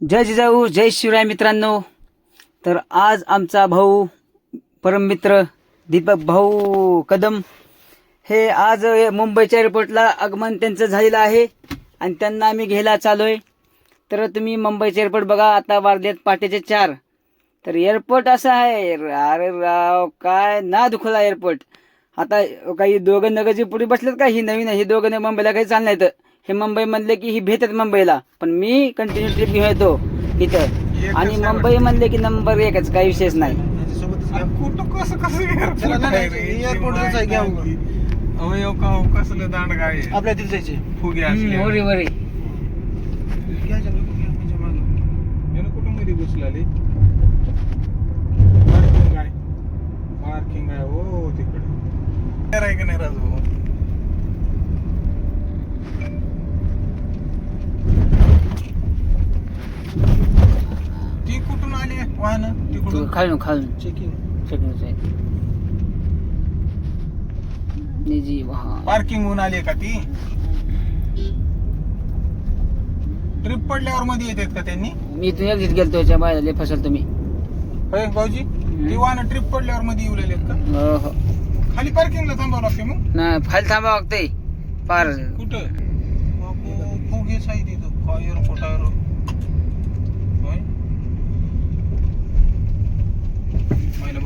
जय जिजाऊ जय शिवराय मित्रांनो. तर आज आमचा भाऊ परममित्र दीपक भाऊ कदम. हे आज मुंबईच्या एअरपोर्टला आगमन त्यांचं झालेलं आहे आणि त्यांना आम्ही घ्यायला चालोय. तर तुम्ही मुंबईचे एअरपोर्ट बघा आता वारलेत पाटेचे चार. तर एअरपोर्ट असं आहे अरे राव काय ना दुखला एअरपोर्ट आता काही दोघं नगरची पुढे बसलेत का? ही नवीन आहे ही दोघं मुंबईला काही चालणार तर. हे मुंबई म्हणले की ही भेटत मुंबईला. पण मी कंटिन्यू ट्रिप घेऊन येतो इथं. आणि मुंबई म्हणले की नंबर एकच काही विशेष नाही. कुठं कसं कसं त्याला नाही, एअरपोर्टवरच आहे, घ्या उगा. अवयव का कसलं दांड काय आपल्या तिथे जायचे फुगे असले वरी वरी घ्यायच्या नको, घ्या, घ्यायच्या मागं. यानं कुठं मध्ये घुसलाले पार्किंग आहे पार्किंग आहे हो तिकडे आहे का नाही राजू ती कुठून आली वाहन तिकडून खालून खालून चेकिंग चेकिंगचं आहे निजी वाहन पार्किंग होऊन आली का ती? ट्रिप पडल्यावर मध्ये येतात का त्यांनी? मी इथून एक्झिट गेलतो याच्या बाहेर लय फसल तुम्ही होय भाऊजी? ती वाहन ट्रिप पडल्यावर मध्ये येऊ लागलेत का? हो हो. खाली पार्किंगला थांबावं लागते मग? नाही खाली थांबा लागतंय. पार कुठं? बापू, फुगेच आहे तिथं. काय एअरपोर्टावर होय पहिलं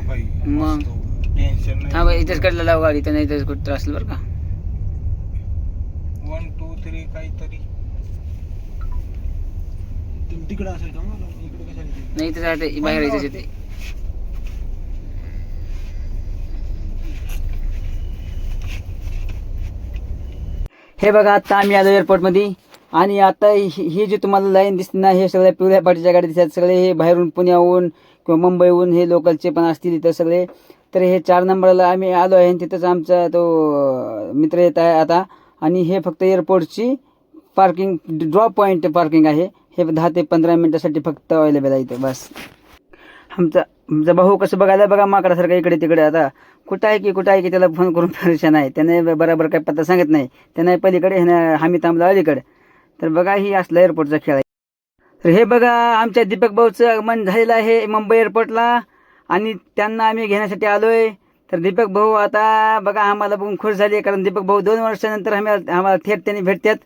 काही मग. टेन्शन थांबा नाही इथेच कडला लाव गाडी तर नाही इथेच कुठं असलं बरं का? वन टू थ्री काहीतरी. तिकडं असेल का मग? इकडे कशाला येते? नाही इथेच आहे ते, बाहेर इथेच येते. हे बघा आता आम्ही आलो एअरपोर्टमध्ये आणि आता ही जी तुम्हाला लाईन दिसते ना हे सगळ्या पिवळ्या पाटीच्या गाड्या दिसतात. सगळे हे बाहेरून पुण्याहून किंवा मुंबईहून हे लोकलचे पण असतील इथं सगळे. तर हे चार नंबरला आम्ही आलो आहे आणि तिथंच आमचा तो मित्र येत आहे आता. आणि हे फक्त एअरपोर्टची पार्किंग ड्रॉप पॉईंट पार्किंग आहे. हे दहा ते पंधरा मिनटासाठी फक्त अवेलेबल आहे इथं बस. आमचा आमचा भाऊ कसं बघायला बघा माकडासारखा इकडे तिकडे आता. कुठं आहे की कुठं आहे की त्याला फोन करून परेशान आहे. त्याने बरोबर काही पत्ता सांगत नाही. त्याने पलीकडे ह्यानं आम्ही थांबला अलीकडे. तर बघा ही असला एअरपोर्टचा खेळ आहे. तर हे बघा आमच्या दीपक भाऊचं आगमन झालेलं आहे मुंबई एअरपोर्टला आणि त्यांना आम्ही घेण्यासाठी आलोय. तर दीपक भाऊ आता बघा आम्हाला बघून खुश झाली कारण दीपक भाऊ दोन वर्षानंतर आम्ही आम्हाला थेट त्यांनी भेटतात.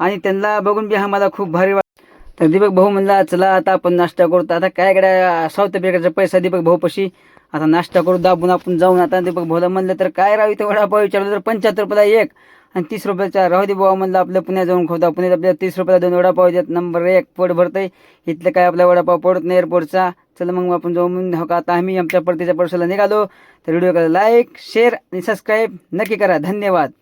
आणि त्यांना बघून बी आम्हाला खूप भारी वाट तर दीपक भाऊ म्हणला चला आता आपण नाश्ता करू. आता काय गड्या साऊथ आफ्रिकेचा पैसा दीपक भाऊ पशी. आता नाश्ता करू दाबून आपण जाऊन आता दीपक भाऊला म्हणलं तर काय राहू इथं वडापाव विचारलं तर पंच्याहत्तर रुपयाला एक. आणि तीस रुपयाचा राहू दे भाऊ म्हणलं आपलं पुण्यात जाऊन खोदा पुण्यात आपल्याला तीस रुपयाला दोन वडापाव देत. नंबर एक पोट भरतंय. इथलं काय आपला वडापाव पडत नाही एअरपोर्टचा चला मग आपण जाऊन हो का? आता आम्ही आमच्या परतीच्या परसाला निघालो. तर व्हिडिओ करा लाईक शेअर आणि सबस्क्राईब नक्की करा. धन्यवाद.